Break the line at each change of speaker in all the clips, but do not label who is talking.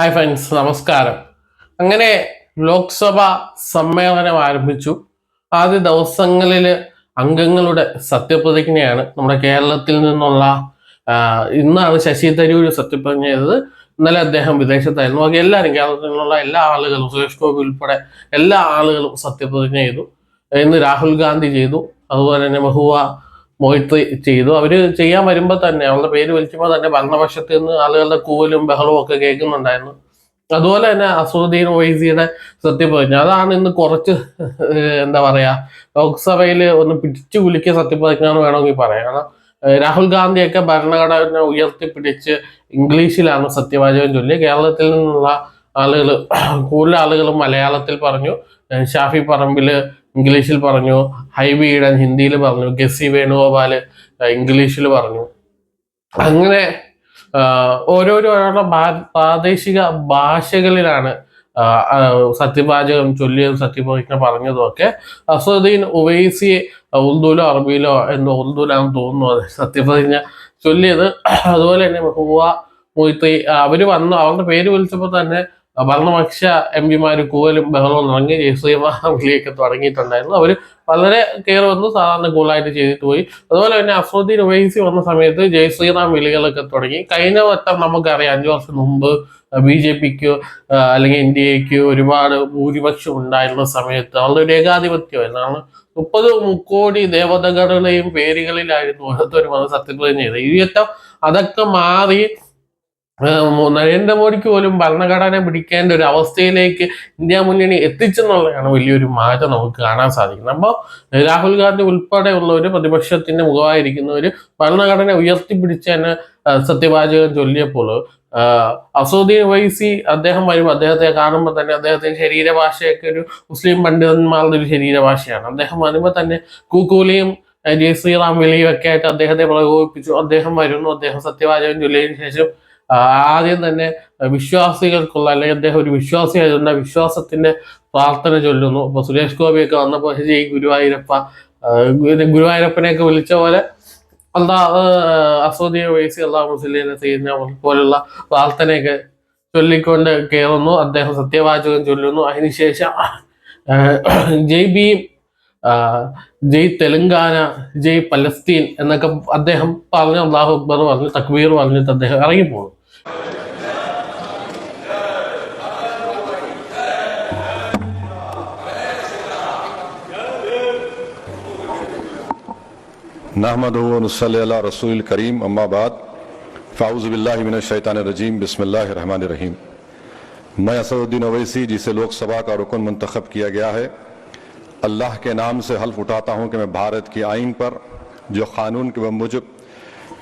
Hi friends നമസ്കാരം. അങ്ങനെ ലോക്സഭ സമ്മേളനം ആരംഭിച്ചു. ആദ്യ ദിവസങ്ങളിൽ അംഗങ്ങളുടെ സത്യപ്രതിജ്ഞയാണ് നമ്മുടെ കേരളത്തിൽ നിന്നുള്ള ഇന്നാണ് ശശി തരൂർ സത്യപ്രതിജ്ഞ ചെയ്തത്. ഇന്നലെ അദ്ദേഹം വിദേശത്തായിരുന്നു. ബാക്കി എല്ലാവരും കേരളത്തിൽ നിന്നുള്ള എല്ലാ ആളുകളും സുരേഷ് ഗോപി ഉൾപ്പെടെ എല്ലാ ആളുകളും സത്യപ്രതിജ്ഞ ചെയ്തു. ഇന്ന് രാഹുൽ ഗാന്ധി ചെയ്തു. അതുപോലെ തന്നെ മഹുവ മൊയ്ത്രി ചെയ്തു. അവർ ചെയ്യാൻ വരുമ്പോൾ തന്നെ അവളുടെ പേര് വിളിക്കുമ്പോൾ തന്നെ ഭരണപക്ഷത്തിൽ നിന്ന് ആളുകളുടെ കൂവലും ബഹളവും ഒക്കെ കേൾക്കുന്നുണ്ടായിരുന്നു. അതുപോലെ തന്നെ അസുദ്ദീൻ ഒവൈസിയുടെ സത്യപ്രതിജ്ഞ അതാണ് ഇന്ന് കുറച്ച് എന്താ പറയാ ലോക്സഭയിൽ ഒന്ന് പിടിച്ചു കുലുക്കിയ സത്യപ്രതിജ്ഞ എന്ന് വേണമെങ്കിൽ പറയാം. കാരണം രാഹുൽ ഗാന്ധിയൊക്കെ ഭരണഘടന ഉയർത്തിപ്പിടിച്ച് ഇംഗ്ലീഷിലാണ് സത്യവാചകം ചൊല്ലി കേരളത്തിൽ നിന്നുള്ള ആളുകൾ കൂടുതൽ ആളുകൾ മലയാളത്തിൽ പറഞ്ഞു. ഷാഫി പറമ്പിൽ ഇംഗ്ലീഷിൽ പറഞ്ഞു ഹൈ വീഡൻ ഹിന്ദിയിൽ പറഞ്ഞു ഗസി വേണുഗോപാൽ ഇംഗ്ലീഷിൽ പറഞ്ഞു. അങ്ങനെ ആഹ് ഓരോരോ പ്രാദേശിക ഭാഷകളിലാണ് സത്യവാചകം ചൊല്ലിയതും സത്യപ്രതിജ്ഞ പറഞ്ഞതും ഒക്കെ ഉവൈസി ഉറുദുവിലോ അറബിയിലോ എന്തോ ഉറുദുവിലാണെന്ന് തോന്നുന്നു സത്യപ്രതിജ്ഞ ചൊല്ലിയത്. അതുപോലെ തന്നെ ഹുവ മൊയ്ത്തി അവർ വന്നു അവരുടെ പേര് വിളിച്ചപ്പോൾ തന്നെ ഭരണപക്ഷ എം പിമാർ കൂവലും ബഹളവും തുടങ്ങി ജയശ്രീമാവിളിയൊക്കെ തുടങ്ങിയിട്ടുണ്ടായിരുന്നു. അവർ വളരെ കെയർ വന്ന് സാധാരണ കൂളായിട്ട് ചെയ്തിട്ട് പോയി. അതുപോലെ തന്നെ അഫ്രുദ്ദീൻ ഉവൈസി വന്ന സമയത്ത് ജയ് ശ്രീറാം വിളികളൊക്കെ തുടങ്ങി. കഴിഞ്ഞ വട്ടം നമുക്കറിയാം അഞ്ചു വർഷം മുമ്പ് ബി ജെ പിക്ക് അല്ലെങ്കിൽ എൻ ഡി ഒരുപാട് ഭൂരിപക്ഷം ഉണ്ടായിരുന്ന സമയത്ത് അവരുടെ ഒരു എന്നാണ് മുപ്പത് മുക്കോടി ദേവതകളുടെയും പേരുകളിലായിരുന്നു ഓരോരുത്തരും വന്ന് സത്യപ്രതിജ്ഞ ചെയ്തത്. ഈ അതൊക്കെ മാറി നരേന്ദ്രമോദിക്ക് പോലും ഭരണഘടന പിടിക്കേണ്ട ഒരു അവസ്ഥയിലേക്ക് ഇന്ത്യ മുന്നണി എത്തിച്ചെന്നുള്ളതാണ് വലിയൊരു മാറ്റം നമുക്ക് കാണാൻ സാധിക്കുന്നത്. അപ്പോൾ രാഹുൽ ഗാന്ധി ഉൾപ്പെടെയുള്ളവർ പ്രതിപക്ഷത്തിന്റെ മുഖമായിരിക്കുന്നവർ ഭരണഘടന ഉയർത്തിപ്പിടിച്ച് തന്നെ സത്യവാചകം ചൊല്ലിയപ്പോൾ അസോദീൻ വൈസി അദ്ദേഹം വരുമ്പോൾ അദ്ദേഹത്തെ കാണുമ്പോൾ തന്നെ അദ്ദേഹത്തിന്റെ ശരീരഭാഷയൊക്കെ ഒരു മുസ്ലിം പണ്ഡിതന്മാരുടെ ഒരു ശരീരഭാഷയാണ്. അദ്ദേഹം വരുമ്പോൾ തന്നെ കൂക്കൂലിയും ജയ് ശ്രീറാം വിളിയും ഒക്കെ ആയിട്ട് അദ്ദേഹത്തെ പ്രകോപിപ്പിച്ചു. അദ്ദേഹം വരുന്നു. അദ്ദേഹം സത്യവാചകം ചൊല്ലിയതിനു ശേഷം ആദ്യം തന്നെ വിശ്വാസികൾക്കുള്ള അല്ലെങ്കിൽ അദ്ദേഹം ഒരു വിശ്വാസിയായതുകൊണ്ട് വിശ്വാസത്തിന്റെ പ്രാർത്ഥന ചൊല്ലുന്നു. അപ്പൊ സുരേഷ് ഗോപിയൊക്കെ വന്നപ്പോൾ ഈ ഗുരുവായൂരപ്പ ഗുരു- ഗുരുവായൂരപ്പനെയൊക്കെ വിളിച്ച പോലെ അല്ലാ അസോദിയ വയസ്സി അള്ളാഹ് മുസ്ലിനെ ചെയ്യുന്ന പോലുള്ള പ്രാർത്ഥനയൊക്കെ ചൊല്ലിക്കൊണ്ട് കയറുന്നു അദ്ദേഹം സത്യവാചകം ചൊല്ലുന്നു. അതിനുശേഷം ജയ് ഭീം ജയ് തെലങ്കാന ജയ് പലസ്തീൻ എന്നൊക്കെ അദ്ദേഹം പറഞ്ഞു അള്ളാഹു അക്ബർ പറഞ്ഞു തക്ബീർ പറഞ്ഞിട്ട് അദ്ദേഹം ഇറങ്ങിപ്പോകും
نحمد صلی اللہ رسول کریم اما بعد فاؤز باللہ من الشیطان الرجیم بسم اللہ الرحمن الرحیم میں اسد الدین اویسی، جسے لوک سبھا کا رکن منتخب کیا گیا ہے، اللہ کے نام سے حلف اٹھاتا ہوں کہ میں بھارت کی آئین پر جو قانون کے بموجب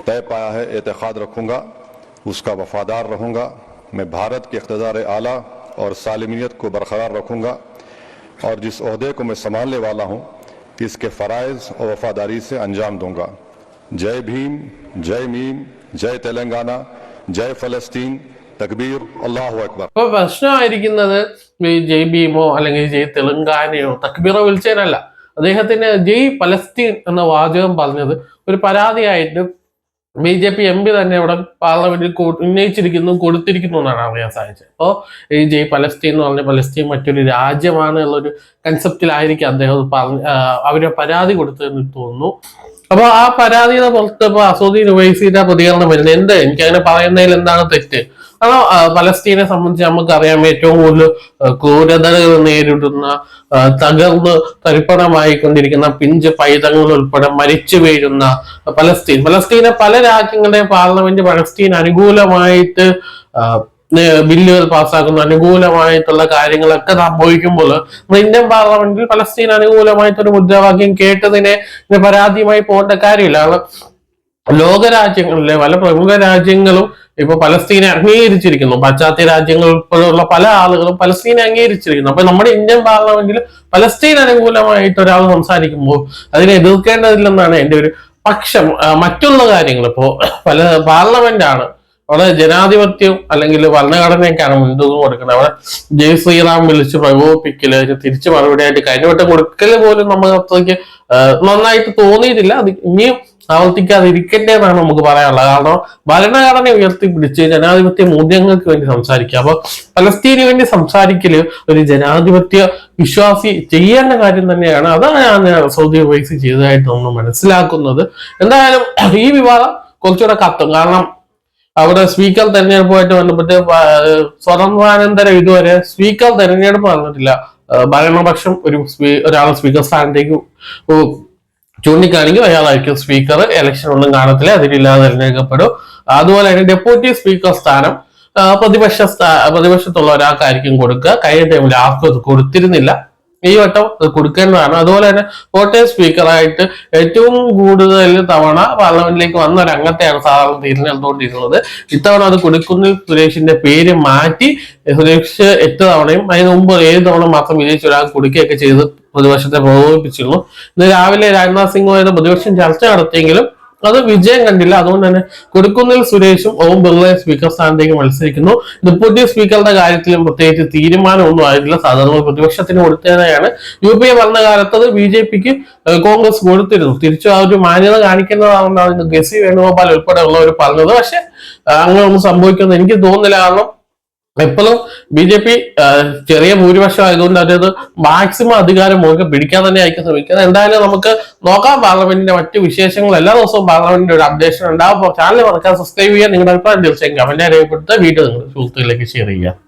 طے پایا ہے، اعتقاد رکھوں گا۔ उसका वफ़ादार रहूँगा मैं भारत के इकतदार आला और सालमियत को बरकरार रखूँगा और जिस अहदे को मैं संभालने वाला हूँ इसके फ़राइज़ और वफादारी से अंजाम दूंगा जय भीम जय मीम जय तेलंगाना जय फ़लस्तीन तकबीर अल्लाह अकबर
അപ്പൊ പ്രശ്നമായിരിക്കുന്നത് ഈ ജയ് ഭീമോ അല്ലെങ്കിൽ ജയ് തെലുങ്കാനയോ തക്ബീറോ വിളിച്ചതിനല്ല അദ്ദേഹത്തിന് ജയ് പലസ്തീൻ എന്ന വാചകം പറഞ്ഞത് ഒരു പരാതിയായിട്ട് B J P M P തന്നെ ഇവിടെ പാർലമെന്റിൽ ഉന്നയിച്ചിരിക്കുന്നു കൊടുത്തിരിക്കുന്നു എന്നാണ് അറിയാൻ സാധിച്ചത്. അപ്പോൾ ഈ ജെ പലസ്തീൻ എന്ന് പറഞ്ഞ പലസ്തീൻ മറ്റൊരു രാജ്യമാണ് എന്നുള്ളൊരു കൺസെപ്റ്റിലായിരിക്കും അദ്ദേഹം പറഞ്ഞ അവരെ പരാതി കൊടുത്തതെന്ന് തോന്നുന്നു. അപ്പൊ ആ പരാതിയുടെ പുറത്ത് ഇപ്പൊ അസോദീൻ ഉവൈസിയുടെ പ്രതികരണം വരുന്നത് എന്ത്? എനിക്ക് അങ്ങനെ പറയുന്നതിൽ എന്താണ് തെറ്റ്? കാരണം പലസ്തീനെ സംബന്ധിച്ച് നമുക്കറിയാം ഏറ്റവും കൂടുതൽ ക്രൂരതകൾ നേരിടുന്ന തകർന്ന് തരിപ്പണമായിക്കൊണ്ടിരിക്കുന്ന പിഞ്ച് പൈതങ്ങൾ ഉൾപ്പെടെ മരിച്ചു വീഴുന്ന പലസ്തീൻ. പലസ്തീനെ പല രാജ്യങ്ങളുടെ പാർലമെന്റ് പലസ്തീൻ അനുകൂലമായിട്ട് ബില്ലുകൾ പാസ്സാക്കുന്നു. അനുകൂലമായിട്ടുള്ള കാര്യങ്ങളൊക്കെ സംഭവിക്കുമ്പോൾ ഇന്ത്യൻ പാർലമെന്റിൽ പലസ്തീൻ അനുകൂലമായിട്ടൊരു മുദ്രാവാക്യം കേട്ടതിനെ പരാതിയുമായി പോകേണ്ട കാര്യമില്ല. ലോകരാജ്യങ്ങളിലെ പല പ്രമുഖ രാജ്യങ്ങളും ഇപ്പൊ പലസ്തീനെ അംഗീകരിച്ചിരിക്കുന്നു. പാശ്ചാത്യ രാജ്യങ്ങൾ ഉൾപ്പെടെയുള്ള പല ആളുകളും പലസ്തീനെ അംഗീകരിച്ചിരിക്കുന്നു. അപ്പൊ നമ്മുടെ ഇന്ത്യൻ പാർലമെന്റിൽ പലസ്തീൻ അനുകൂലമായിട്ട് ഒരാൾ സംസാരിക്കുമ്പോൾ അതിനെ എതിർക്കേണ്ടതില്ലെന്നാണ് എന്റെ ഒരു പക്ഷം. മറ്റുള്ള കാര്യങ്ങൾ ഇപ്പോ പല പാർലമെന്റാണ് അവിടെ ജനാധിപത്യം അല്ലെങ്കിൽ ഭരണഘടനയൊക്കെയാണ് മുൻതൂക്കം കൊടുക്കുന്നത്. അവിടെ ജയ് ശ്രീറാം വിളിച്ച് പ്രകോപിപ്പിക്കൽ തിരിച്ചു മറുപടിയായിട്ട് കഴിഞ്ഞ വട്ടം കൊടുക്കൽ പോലും നമ്മൾ അത്രയ്ക്ക് നന്നായിട്ട് തോന്നിയിട്ടില്ല. അത് ഇനിയും ആവർത്തിക്കാതിരിക്കട്ടെ എന്നാണ് നമുക്ക് പറയാനുള്ളത്. കാരണം ഭരണഘടന ഉയർത്തിപ്പിടിച്ച് ജനാധിപത്യ മൂല്യങ്ങൾക്ക് വേണ്ടി സംസാരിക്കുക. അപ്പൊ പലസ്തീനു വേണ്ടി സംസാരിക്കൽ ഒരു ജനാധിപത്യ വിശ്വാസി ചെയ്യേണ്ട കാര്യം തന്നെയാണ്. അതാണ് ഞാൻ സൗദി അറേബ്യ ചെയ്തതായിട്ട് നമ്മൾ മനസ്സിലാക്കുന്നത്. എന്തായാലും ഈ വിവാദം കുറച്ചുകൂടെ കത്തും. കാരണം അവിടെ സ്പീക്കർ തെരഞ്ഞെടുപ്പുമായിട്ട് ബന്ധപ്പെട്ട് സ്വതന്ത്രാനന്തരം ഇതുവരെ സ്പീക്കർ തെരഞ്ഞെടുപ്പ് നടന്നിട്ടില്ല. ഭരണപക്ഷം ഒരു ഒരാളെ സ്പീക്കർ സ്ഥാനത്തേക്ക് ചൂണ്ടിക്കാണിക്കും. അയാളായിരിക്കും സ്പീക്കർ. ഇലക്ഷൻ ഒന്നും കാണത്തില്ല. അതിലില്ലാതെ തിരഞ്ഞെടുക്കപ്പെടും. അതുപോലെ തന്നെ ഡെപ്യൂട്ടി സ്പീക്കർ സ്ഥാനം പ്രതിപക്ഷ പ്രതിപക്ഷത്തുള്ള ഒരാൾക്കായിരിക്കും കൊടുക്കുക? കഴിഞ്ഞ ടൈമിൽ ആർക്കും അത് കൊടുത്തിരുന്നില്ല. ഈ വട്ടം കൊടുക്കേണ്ടതാണ് അതുപോലെ തന്നെ കോട്ടയം സ്പീക്കറായിട്ട് ഏറ്റവും കൂടുതൽ തവണ പാർലമെന്റിലേക്ക് വന്ന ഒരു അംഗത്തെയാണ് സാധാരണ തിരഞ്ഞെടുത്തുകൊണ്ടിരുന്നത് ഇത്തവണ അത് കൊടുക്കുന്നിൽ സുരേഷിന്റെ പേര് മാറ്റി സുരേഷ് എട്ട് തവണയും അതിന് മുമ്പ് ഏഴ് തവണ മാത്രം വിജയിച്ച ഒരാൾ കൊടുക്കുകയൊക്കെ ചെയ്ത് പ്രതിപക്ഷത്തെ പ്രകോപിപ്പിച്ചിരുന്നു. ഇന്ന് രാവിലെ രാജ്നാഥ് സിംഗുമായിട്ട് പ്രതിപക്ഷം ചർച്ച നടത്തിയെങ്കിലും അത് വിജയം കണ്ടില്ല. അതുകൊണ്ട് തന്നെ കൊടുക്കുന്നിൽ സുരേഷും ഓം ബിർളയും സ്പീക്കർ സ്ഥാനത്തേക്ക് മത്സരിക്കുന്നു. ഡെപ്യൂട്ടി സ്പീക്കറുടെ കാര്യത്തിലും പ്രത്യേകിച്ച് തീരുമാനമൊന്നും ആയിട്ടില്ല. സാധാരണ പ്രതിപക്ഷത്തിന് കൊടുത്തതാണ് യു പി എ ഭരണകാലത്ത് അത് ബി ജെ പിക്ക് കോൺഗ്രസ് കൊടുത്തിരുന്നു. തിരിച്ചു ആ ഒരു മാന്യത കാണിക്കുന്നതാണെന്നാണ് ഗസി വേണുഗോപാൽ ഉൾപ്പെടെയുള്ളവർ പറഞ്ഞത്. പക്ഷെ അങ്ങനെ ഒന്നും സംഭവിക്കുന്നത് എനിക്ക് തോന്നുന്നില്ല. കാരണം എപ്പോഴും ബി ജെ പി ചെറിയ ഭൂരിപക്ഷം ആയതുകൊണ്ട് അതായത് മാക്സിമം അധികാരം മുഴുവൻ പിടിക്കാൻ തന്നെ ആയിരിക്കും ശ്രമിക്കുന്നത്. എന്തായാലും നമുക്ക് നോക്കാം. പാർലമെന്റിന്റെ മറ്റു വിശേഷങ്ങൾ എല്ലാ ദിവസവും പാർലമെന്റിന്റെ ഒരു അപ്ഡേഷൻ ഉണ്ടാവും ചാനൽ മറക്കാൻ സബ്സ്ക്രൈബ് ചെയ്യുക. നിങ്ങളുടെ അഭിപ്രായം തീർച്ചയായും കമന്റ് രേഖപ്പെടുത്തുക. വീഡിയോ നിങ്ങൾ സുഹൃത്തുക്കളിലേക്ക് ഷെയർ ചെയ്യുക.